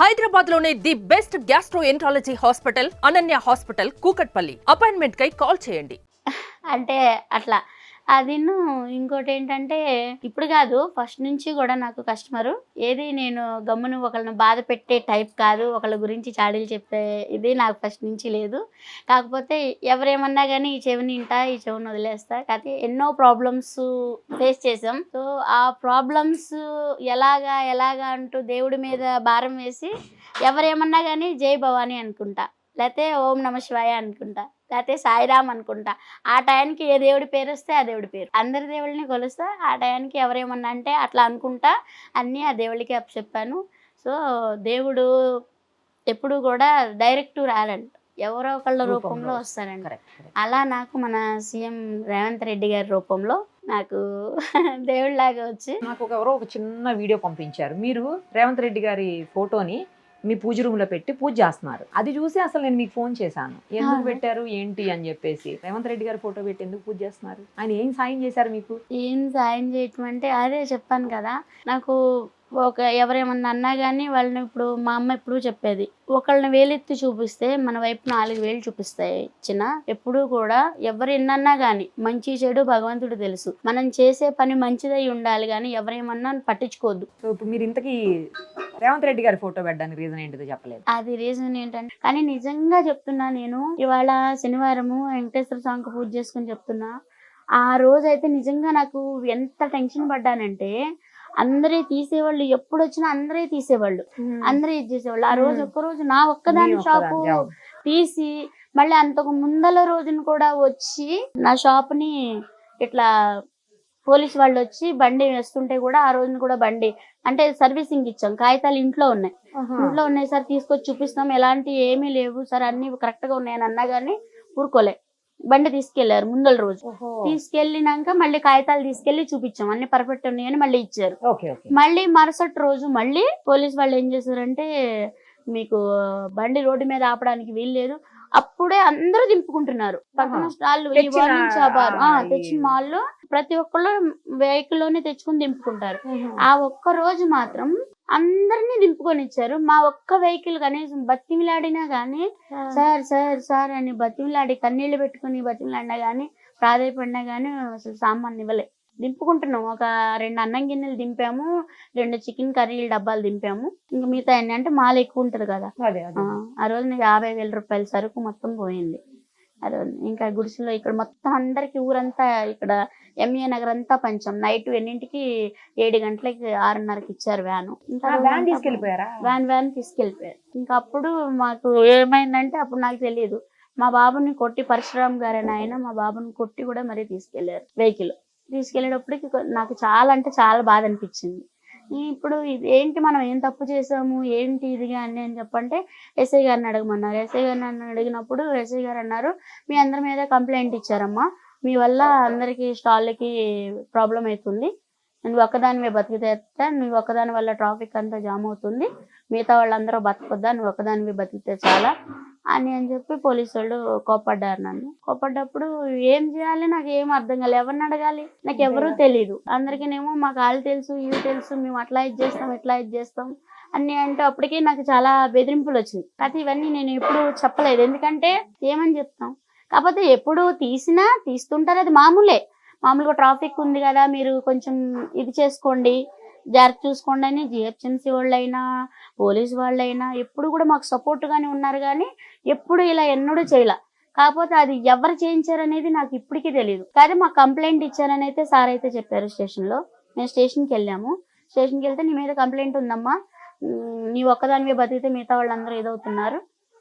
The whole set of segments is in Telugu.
హైదరాబాద్లోనే the best gastroenterology hospital Ananya hospital Kukatpally. Appointment కై కాల్ చేయండి. అంటే అట్లా అదిను ఇంకోటి ఏంటంటే ఇప్పుడు కాదు ఫస్ట్ నుంచి కూడా నాకు కస్టమరు ఏది నేను గమ్మును ఒకళ్ళని బాధ పెట్టే టైప్ కాదు ఒకళ్ళ గురించి చాడీలు చెప్పే ఇది నాకు ఫస్ట్ నుంచి లేదు. కాకపోతే ఎవరేమన్నా కానీ ఈ చెవిని ఇంటా ఈ చెవిని వదిలేస్తా. కాకపోతే ఎన్నో ప్రాబ్లమ్స్ ఫేస్ చేసాం సో ఆ ప్రాబ్లమ్స్ ఎలాగా ఎలాగా అంటూ దేవుడి మీద భారం వేసి ఎవరేమన్నా కానీ జై భవానీ అనుకుంటా. లేకపోతే ఓం నమ శివాయ అనుకుంటా. లేకపోతే సాయిరామ్ అనుకుంటా. ఆ టయానికి ఏ దేవుడి పేరు వస్తే ఆ దేవుడి పేరు. అందరి దేవుళ్ళని కొలుస్తా ఆ టయానికి ఎవరేమన్నా అంటే అట్లా అనుకుంటా. అన్నీ ఆ దేవుడికి చెప్పాను. సో దేవుడు ఎప్పుడు కూడా డైరెక్ట్ రాడంట ఎవరో ఒకళ్ళ రూపంలో కరెక్ట్ అలా నాకు మన సీఎం రేవంత్ రెడ్డి గారి రూపంలో నాకు దేవుడిలాగా వచ్చి నాకు ఒక ఎవరో ఒక చిన్న వీడియో పంపించారు. మీరు రేవంత్ రెడ్డి గారి ఫోటోని మీ పూజ రూమ్లో పెట్టి పూజ చేస్తున్నారు. అది చూసి అసలు నేను మీకు ఫోన్ చేశాను. ఎందుకు. పెట్టారు? ఏంటి? అని చెప్పేసి. రేవంత్ రెడ్డి గారి ఫోటో పెట్టి ఎందుకు పూజ చేస్తున్నారు? ఆయన ఏం సాయం చేశారు మీకు? ఏం సాయం చేయటం అంటే అదే చెప్పాను కదా. నాకు ఒక ఎవరేమన్నా అన్నా కానీ వాళ్ళని ఇప్పుడు మా అమ్మ ఎప్పుడు చెప్పేది. ఒకళ్ళని వేలెత్తి చూపిస్తే మన వైపు నాలుగు వేలు చూపిస్తాయి చిన్న. ఎప్పుడూ కూడా ఎవరు ఎన్నన్నా కానీ మంచి చెడు భగవంతుడు తెలుసు. మనం చేసే పని మంచిదై ఉండాలి కానీ ఎవరేమన్నా పట్టించుకోవద్దు. సో ఇప్పుడు మీరు ఇంతకీ రేవంత్ రెడ్డి గారి ఫోటో పెట్టడానికి రీజన్ ఏంటిదో చెప్పలేదు. అది రీజన్ ఏంటంటే కానీ నిజంగా చెప్తున్నా నేను ఇవాళ శనివారము వెంకటేశ్వర స్వామికి పూజ చేసుకుని చెప్తున్నా. ఆ రోజు అయితే నిజంగా నాకు ఎంత టెన్షన్ పడ్డానంటే అందరే తీసేవాళ్ళు ఎప్పుడు వచ్చినా అందరే తీసేవాళ్ళు. అందరూ ఇది చేసేవాళ్ళు. ఆ రోజు. ఒక్క రోజు నా ఒక్కదాని షాపు. తీసి మళ్ళీ అంతకు ముందల రోజున కూడా వచ్చి నా షాప్ని ఇట్లా పోలీస్ వాళ్ళు వచ్చి బండి వేస్తుంటే కూడా ఆ రోజున కూడా బండి అంటే సర్వీసింగ్ ఇచ్చాం. కాగితాలు ఇంట్లో ఉన్నాయి. ఇంట్లో ఉన్నాయి సార్ తీసుకొచ్చి చూపిస్తాం. ఎలాంటి ఏమీ లేవు సార్ అన్ని కరెక్ట్గా ఉన్నాయని అన్నా గానీ ఊరుకోలే. బండి తీసుకెళ్ళారు ముందల రోజు. ఓహో. తీసుకెళ్ళినాక మళ్ళీ కాగితాలు తీసుకెళ్ళి చూపించాం. అన్ని పర్ఫెక్ట్ ఉన్నాయని మళ్ళీ ఇచ్చారు. మళ్ళీ మరుసటి రోజు మళ్ళీ పోలీస్ వాళ్ళు ఏం చేశారంటే మీకు బండి రోడ్డు మీద ఆపడానికి వీల్లేదు. అప్పుడే అందరూ దింపుకుంటున్నారు. పక్కన. స్టాల్ తెచ్చిన, మాల్లో ప్రతి ఒక్కళ్ళు వెహికల్లోనే తెచ్చుకుని దింపుకుంటారు. ఆ ఒక్క రోజు మాత్రం అందరినీ దింపుకొని ఇచ్చారు. మా ఒక్క వెహికల్ కనీసం బతిమిలాడినా గానీ సార్ సార్ సార్ అని బతిమిలాడి కన్నీళ్ళు పెట్టుకుని బతిమిలాడినా గానీ ప్రాధాయపడినా గానీ అసలు సామాన్ ఇవ్వలే దింపుకుంటున్నాం. ఒక రెండు అన్నం గిన్నెలు దింపాము రెండు చికెన్ కర్రీల డబ్బాలు దింపాము. ఇంకా మిగతా అన్ని అంటే మాల ఎక్కువ ఉంటది కదా. ఆ, రోజు నాకు యాభై వేల రూపాయల సరుకు మొత్తం పోయింది. ఇంకా గుడిసెలో ఇక్కడ మొత్తం అందరికి ఊరంతా ఇక్కడ ఎంఏ నగర్ అంతా పంచాం. నైట్ ఎన్నింటికి ఏడు గంటలకి ఆరున్నరకి ఇచ్చారు వ్యాను. వ్యాన్ తీసుకెళ్ళిపోయారా? వ్యాన్ వ్యాన్ తీసుకెళ్ళిపోయారు. ఇంకా అప్పుడు మాకు ఏమైందంటే అప్పుడు నాకు తెలియదు మా బాబుని కొట్టి పరశురామ్ గారు అని ఆయన మా బాబుని కొట్టి కూడా మరీ తీసుకెళ్ళారు వెహికల్. తీసుకెళ్ళేటప్పటికి నాకు చాలా అంటే చాలా బాధ అనిపించింది. ఇప్పుడు ఇది ఏంటి మనం ఏం తప్పు చేసాము ఏంటి ఇది అని అని చెప్పంటే ఎస్ఐ గారిని అడగమన్నారు. ఎస్ఐ గారిని నన్ను అడిగినప్పుడు ఎస్ఐ గారు అన్నారు మీ అందరి మీద కంప్లైంట్ ఇచ్చారమ్మా. మీ వల్ల అందరికి స్టాల్కి ప్రాబ్లం అవుతుంది. నువ్వు ఒక్కదానివే బతికితే నువ్వు ఒక్కదాని వల్ల ట్రాఫిక్ అంతా జామ్ అవుతుంది. మిగతా వాళ్ళందరూ బతకొద్దా? నువ్వు ఒక్కదానివి బతికితే చాలా. అని అని చెప్పి పోలీసు వాళ్ళు కోపడ్డారు నన్ను. కోపడ్డప్పుడు ఏం చేయాలి? నాకు ఏం అర్థం కాలేదు ఎవరిని అడగాలి? నాకు ఎవరూ తెలియదు అందరికీనేమో మాకు వాళ్ళు తెలుసు ఇవి తెలుసు మేము అట్లా ఇది చేస్తాం ఇట్లా ఇది చేస్తాం అన్ని అంటే అప్పటికే నాకు చాలా బెదిరింపులు వచ్చింది కాకపోతే ఇవన్నీ నేను ఎప్పుడు చెప్పలేదు. ఎందుకంటే ఏమని చెప్తాం? కాకపోతే ఎప్పుడు తీసినా తీస్తుంటారు. అది మామూలే. మామూలుగా ట్రాఫిక్ ఉంది కదా మీరు కొంచెం ఇది చేసుకోండి జాగ్రత్త చూసుకోండి అని జిహెచ్ఎంసీ వాళ్ళైనా పోలీస్ వాళ్ళైనా ఎప్పుడు కూడా మాకు సపోర్ట్ గానే ఉన్నారు కానీ ఎప్పుడు ఇలా ఎన్నడూ చేయలే. కాకపోతే అది ఎవరు చేయించారనేది నాకు ఇప్పటికీ తెలియదు కానీ మా కంప్లైంట్ ఇచ్చారని అయితే సార్ అయితే చెప్పారు స్టేషన్లో. మేము స్టేషన్కి వెళ్ళాము. స్టేషన్కి వెళ్తే నీ మీద కంప్లైంట్ ఉందమ్మా. నీ ఒక్కదానివే బతికితే మిగతా వాళ్ళందరూ ఏదవుతున్నారు?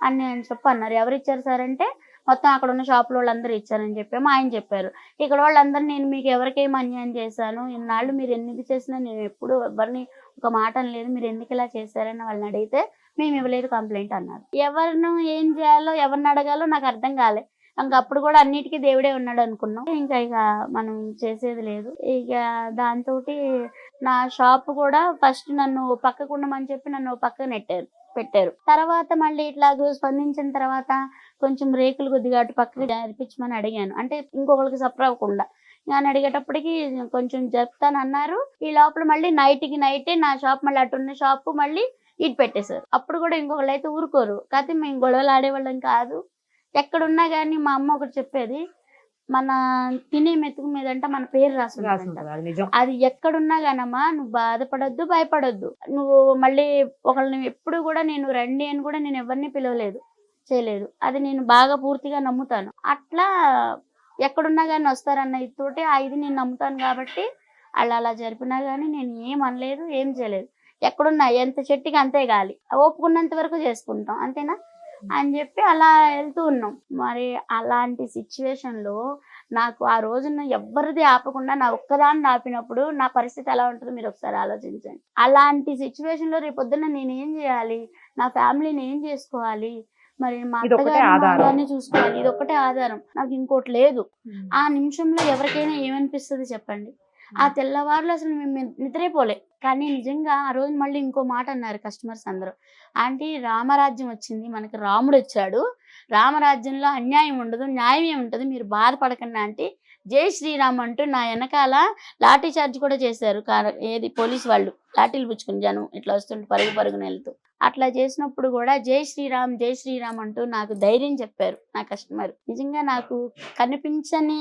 అని అని చెప్పి అన్నారు ఎవరు ఇచ్చారు సార్ అంటే మొత్తం అక్కడ ఉన్న షాపులో వాళ్ళందరూ ఇచ్చారని చెప్పాము. ఆయన చెప్పారు. ఇక్కడ వాళ్ళందరూ నేను మీకు ఎవరికేం అన్యాయం చేశాను. ఇన్నాళ్ళు మీరు ఎందుకు చేసినా నేను ఎప్పుడు ఎవరిని ఒక మాట లేదు మీరు ఎందుకు ఇలా చేశారని వాళ్ళని అడిగితే మేము ఇవ్వలేదు కంప్లైంట్ అన్నారు. ఎవరిను ఏం చేయాలో ఎవరిని అడగాలో నాకు అర్థం కాలే. ఇంకా అప్పుడు కూడా అన్నిటికీ దేవుడే ఉన్నాడు అనుకున్నాం. ఇంకా ఇక మనం చేసేది లేదు. ఇక దాంతో నా షాప్ కూడా ఫస్ట్ నన్ను పక్కకు ఉండమని చెప్పి నన్ను పక్కకు నెట్టారు. పెట్టారు. తర్వాత మళ్ళీ ఇట్లా స్పందించిన తర్వాత కొంచెం రేకులు కొద్దిగా అటు పక్కకి జరిపించమని అడిగాను. అంటే ఇంకొకరికి సఫర్ అవ్వకుండా నేను అడిగేటప్పటికి కొంచెం చెప్తాను అన్నారు. ఈ లోపల మళ్ళీ నైట్కి నైటే నా షాప్ మళ్ళీ అటున్న షాప్ మళ్ళీ ఇటు పెట్టేశారు. అప్పుడు కూడా ఇంకొకళ్ళు అయితే ఊరుకోరు. కాకపోతే మేము గొడవలు ఆడేవాళ్ళం కాదు. ఎక్కడున్నా కానీ మా అమ్మ ఒకటి చెప్పేది మన తినే మెతుకు మీద అంటే మన పేరు రాసి అది ఎక్కడున్నా గానమ్మా నువ్వు బాధపడొద్దు భయపడొద్దు. నువ్వు మళ్ళీ ఒకళ్ళని ఎప్పుడు కూడా నేను రండి అని కూడా నేను ఎవరిని పిలవలేదు చేయలేదు. అది నేను బాగా పూర్తిగా నమ్ముతాను. అట్లా ఎక్కడున్నా కానీ వస్తారన్న ఇతోటి ఆ ఇది నేను నమ్ముతాను కాబట్టి వాళ్ళు అలా జరిపినా కానీ నేను ఏం అనలేదు ఏం చేయలేదు. ఎక్కడున్నా ఎంత చెట్టుకి అంతే గాలి. ఒప్పుకున్నంత వరకు చేసుకుంటాం అంతేనా? అని చెప్పి అలా వెళ్తూ ఉన్నాం. మరి అలాంటి situation లో నాకు ఆ రోజున ఎవరిది ఆపకుండా నా ఒక్కదాన్ని ఆపినప్పుడు నా పరిస్థితి ఎలా ఉంటుందో మీరు ఒకసారి ఆలోచించండి. అలాంటి సిచ్యువేషన్లో రేపొద్దున నేను ఏం చేయాలి? నా ఫ్యామిలీని ఏం చేసుకోవాలి? మరి మా అత్తగారిని చూసుకోవాలి. ఇది ఒకటే ఆధారం. నాకు ఇంకోటి లేదు. ఆ నిమిషంలో ఎవరికైనా ఏమనిపిస్తుంది చెప్పండి? ఆ తెల్లవారులు అసలు మేము నిద్రైపోలే. కానీ నిజంగా ఆ రోజు మళ్ళీ ఇంకో మాట అన్నారు కస్టమర్స్ అందరూ. ఆంటీ రామరాజ్యం వచ్చింది. మనకి రాముడు వచ్చాడు. రామరాజ్యంలో అన్యాయం ఉండదు న్యాయం ఏముంటుంది మీరు బాధపడకండి ఆంటీ. జై శ్రీరామ్ అంటూ నా వెనకాల లాఠీ చార్జ్ కూడా చేశారు. ఏది? పోలీస్ వాళ్ళు. లాఠీలు పుచ్చుకుని జనం ఇట్లా వస్తుంటే పరుగు పరుగున వెళ్తూ. అట్లా చేసినప్పుడు కూడా జై శ్రీరామ్ జై శ్రీరామ్ అంటూ నాకు ధైర్యం చెప్పారు నా కస్టమర్. నిజంగా నాకు కనిపించని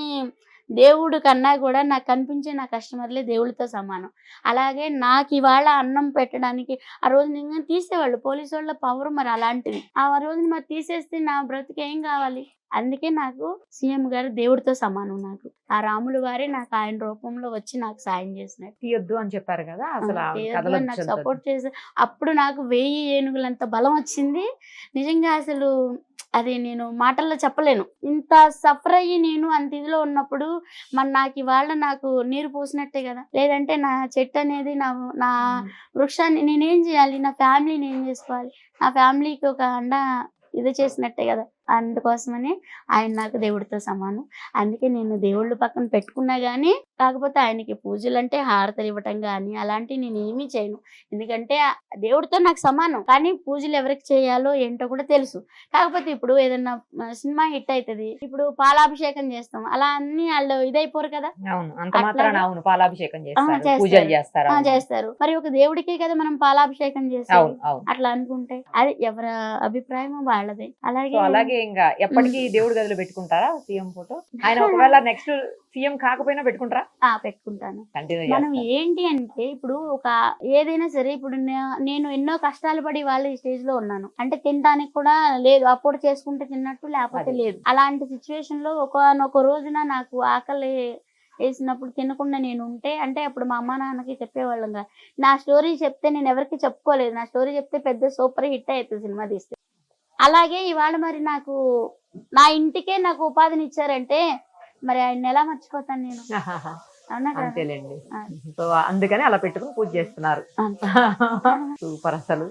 దేవుడు కన్నా కూడా నాకు కనిపించే నా కస్టమర్లే దేవుడితో సమానం. అలాగే నాకు ఇవాళ అన్నం పెట్టడానికి ఆ రోజు నేను తీసేవాళ్ళు పోలీసు వాళ్ళ పవర్ మరి అలాంటిది ఆ రోజున మరి తీసేస్తే నా బ్రతికి ఏం కావాలి? అందుకే నాకు సీఎం గారు దేవుడితో సమానం నాకు. ఆ రాములు వారే నాకు ఆయన రూపంలో వచ్చి నాకు సాయం చేసినట్టు. తీయొద్దు అని చెప్పారు కదా అసలు నాకు. సపోర్ట్ చేసి అప్పుడు నాకు వెయ్యి ఏనుగులంత బలం వచ్చింది. నిజంగా అసలు అది నేను మాటల్లో చెప్పలేను. ఇంత సఫర్ అయ్యి నేను అంత ఇదిలో ఉన్నప్పుడు మరి నాకు ఇవాళ నాకు నీరు పోసినట్టే కదా. లేదంటే నా చెట్టు అనేది నా నా వృక్షాన్ని నేనేం చేయాలి? నా ఫ్యామిలీని ఏం చేసుకోవాలి? నా ఫ్యామిలీకి ఒక అండ ఇది చేసినట్టే కదా. అందుకోసమని ఆయన నాకు దేవుడితో సమానం. అందుకే నేను దేవుళ్ళు పక్కన పెట్టుకున్నా కానీ కాకపోతే ఆయనకి పూజలు అంటే హారతలు ఇవ్వటం కానీ అలాంటివి నేను ఏమీ చేయను. ఎందుకంటే దేవుడితో నాకు సమానం. కానీ పూజలు ఎవరికి చేయాలో ఏంటో కూడా తెలుసు. కాకపోతే ఇప్పుడు ఏదన్నా సినిమా హిట్ అవుతుంది ఇప్పుడు పాలాభిషేకం చేస్తాం. అలా అన్ని వాళ్ళు ఇదైపోరు కదా. పాలాభిషేకం చేస్తారు. మరి ఒక దేవుడికే కదా మనం పాలాభిషేకం చేస్తాం అట్లా అనుకుంటే అది ఎవరి అభిప్రాయం వాళ్ళదే. సో అలాగే అలాగే ఇంకా ఎప్పటికీ దేవుడి గదిలో పెట్టుకుంటారా సీఎం ఫోటో? ఆయన ఒకవేళ నెక్స్ట్ సీఎం కాకపోయినా పెట్టుకుంటారా? ఆ, పెట్టుకుంటాను. కంటిన్యూ మనం చేస్తారు ఏంటి అంటే ఇప్పుడు ఒక ఏదైనా సరే ఇప్పుడు నే- నేను ఎన్నో కష్టాలు పడి వాళ్ళ ఈ స్టేజ్లో ఉన్నాను. అంటే తినడానికి కూడా లేదు అప్పుడు చేసుకుంటే తిన్నట్టు లేకపోతే అది. లేదు. అలాంటి సిచ్యువేషన్లో ఒకనొక రోజున నాకు ఆకలి వేసినప్పుడు తినకుండా నేను ఉంటే అంటే అప్పుడు మా అమ్మ నాన్నకి చెప్పేవాళ్ళం కదా నా స్టోరీ చెప్తే నేను ఎవరికి చెప్పుకోలేదు. నా స్టోరీ చెప్తే పెద్ద సూపర్ హిట్ అవుతుంది సినిమా తీస్తే. అలాగే ఇవాళ మరి నాకు నా ఇంటికే నాకు ఉపాధిని ఇచ్చారంటే మరి ఆయన ఎలా మర్చిపోతాను నేను? అంతేలేండి. సో అందుకని అలా పెట్టుకుని పూజ చేస్తున్నారు. సూపర్ అసలు.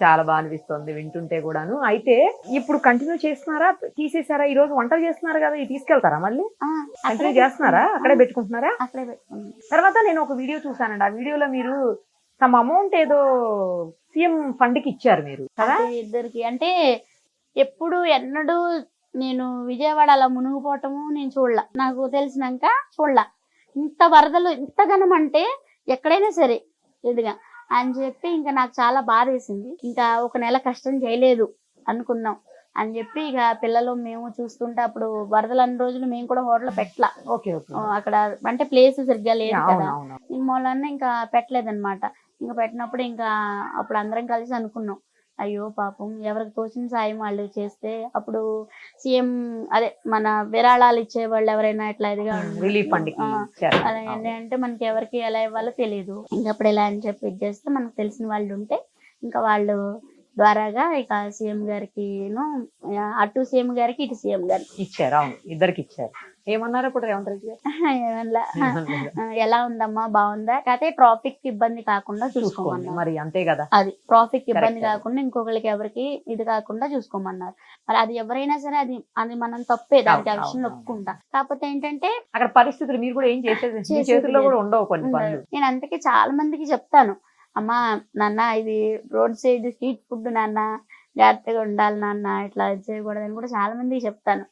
చాలా బాగా అనిపిస్తుంది వింటుంటే కూడాను. అయితే ఇప్పుడు కంటిన్యూ చేస్తున్నారా? తీసేసారా? ఈ రోజు వంటలు చేస్తున్నారు కదా ఇది తీసుకెళ్తారా మళ్ళీ? కంటిన్యూ చేస్తున్నారా. అక్కడే పెట్టుకుంటున్నారా? అక్కడే తర్వాత నేను ఒక వీడియో చూసానండి ఆ వీడియోలో మీరు సమ్ అమౌంట్ ఏదో సీఎం ఫండ్కి ఇచ్చారు మీరు కదా? ఇద్దరికి అంటే ఎప్పుడు ఎన్నడూ నేను విజయవాడ అలా మునిగిపోవటము నేను చూడలా. నాకు తెలిసినాక చూడలా. ఇంత వరదలు ఇంత ఘనం అంటే ఎక్కడైనా సరే ఎదుగా. అని చెప్పి ఇంకా నాకు చాలా బాధ వేసింది. ఇంకా ఒక నెల కష్టం చేయలేదు అనుకున్నాం. అని చెప్పి ఇక పిల్లలు మేము చూస్తుంటే అప్పుడు వరదలు అన్ని రోజులు మేము కూడా హోటల్ పెట్టలా. అక్కడ అంటే ప్లేస్ సరిగ్గా లేదు కదా. మూలన్న ఇంకా పెట్టలేదన్నమాట. ఇంకా పెట్టినప్పుడు ఇంకా అప్పుడు అందరం కలిసి అనుకున్నాం. అయ్యో పాపం ఎవరికి తోచిన సాయం వాళ్ళు చేస్తే అప్పుడు సీఎం అదే మన విరాళాలు ఇచ్చే వాళ్ళు ఎవరైనా ఇట్లా ఇదిగా రిలీఫ్ అలా అంటే మనకి ఎవరికి ఎలా ఇవ్వాలో తెలియదు ఇంకా అప్పుడు ఎలా అని చెప్పి ఇది చేస్తే మనకు తెలిసిన వాళ్ళు ఉంటే ఇంకా వాళ్ళు ద్వారాగా ఇక సీఎం గారికి అటు సీఎం గారికి ఇటు సీఎం గారికి. ఇచ్చారు అవును ఇద్దరికి ఇచ్చారు. ఏమన్నారు ఇప్పుడు రేవంత్ రెడ్డి గారు? ఎలా ఉందమ్మా బాగుందా? కాకపోతే ట్రాఫిక్ ఇబ్బంది కాకుండా చూసుకోమన్నారు. మరి అంతే కదా. అది ట్రాఫిక్ ఇబ్బంది. కాకుండా ఇంకొకరికి ఎవరికి ఇది కాకుండా చూసుకోమన్నారు. మరి అది ఎవరైనా సరే అది అది మనం తప్పే దానికి ఆ అవును, ఒప్పుకుంటా. కాకపోతే ఏంటంటే అక్కడ పరిస్థితులు మీరు కూడా ఏం చేసేది? చేతుల్లో. కూడా ఉండవు కొన్ని నేను అందుకే చాలా మందికి చెప్తాను. అమ్మా నాన్న ఇది రోడ్ సైడ్ స్ట్రీట్ ఫుడ్ నాన్న జాగ్రత్తగా ఉండాలి నాన్న ఇట్లా చేయకూడదని కూడా చాలా మందికి చెప్తాను.